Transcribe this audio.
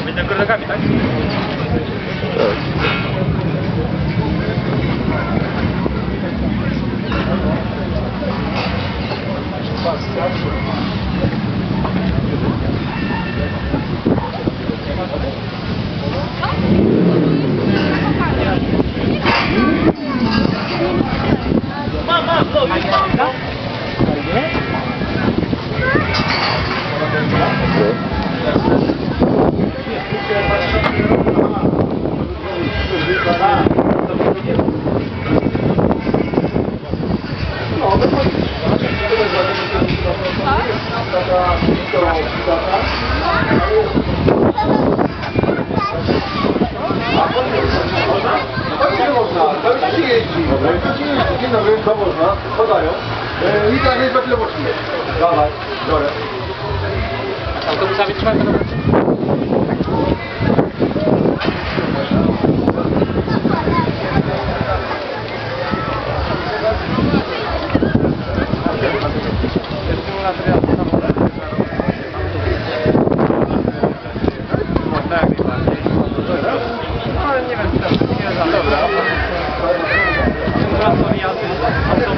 A będę kolegami, tak? Tak. Mama, Nie można, to się jeździ. Dzień dobry, to można, podają. E, I tak jest chwilę poczuje. Dawaj, biorę. Autobusami trzeba to No, nie wiem, Thank you.